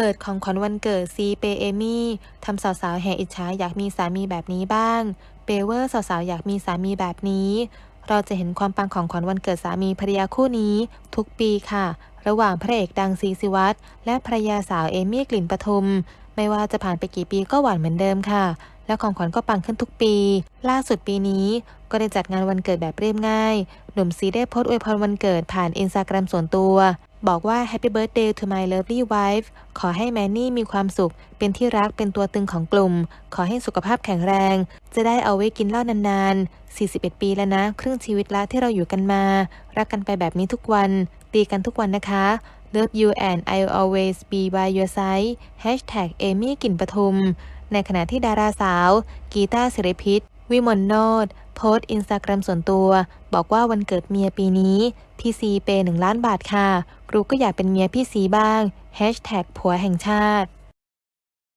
เปิดของขวัญวันเกิดซีเปเอมี่ทำสาวๆแห่อิจฉาอยากมีสามีแบบนี้บ้าง เปเวอร์สาวๆอยากมีสามีแบบนี้ เราจะเห็นความปังของขวัญวันเกิดสามีภรรยาคู่นี้ ทุกปีค่ะ ระหว่างพระเอกดังซีซิวัตและภรรยาสาวเอมี่กลิ่นปทุม ไม่ว่าจะผ่านไปกี่ปีก็หวานเหมือนเดิมค่ะ และของขวัญก็ปังขึ้นทุกปี ล่าสุดปีนี้ก็ได้จัดงานวันเกิดแบบเรียบง่าย หนุ่มซีได้โพสต์อวยพรวันเกิดผ่านอินสตาแกรมส่วนตัว บอกว่า Happy Birthday to my lovely wife ขอให้แมนนี่มีความสุข เป็นที่รักเป็นตัวตึงของกลุ่ม ขอให้สุขภาพแข็งแรง จะได้เอาไว้กินเหล้านานๆ 41 ปีแล้วนะ ครึ่งชีวิตละที่เราอยู่กันมา รักกันไปแบบนี้ทุกวัน ตีกันทุกวันนะคะ Love you and I'll always be by your side Hashtag เอมี่กลิ่นปทุม ในขณะที่ดาราสาว กีตาร์ศิริพิษ วิมลโนดโพสต์อินสตาแกรมส่วนตัว บอกว่าวันเกิดเมียปีนี้พี่ซีเปย์หนึ่งล้านบาทค่ะ รู้ก็อยากเป็นเมียพี่ซีบ้างแฮชแท็กผัวแห่งชาติ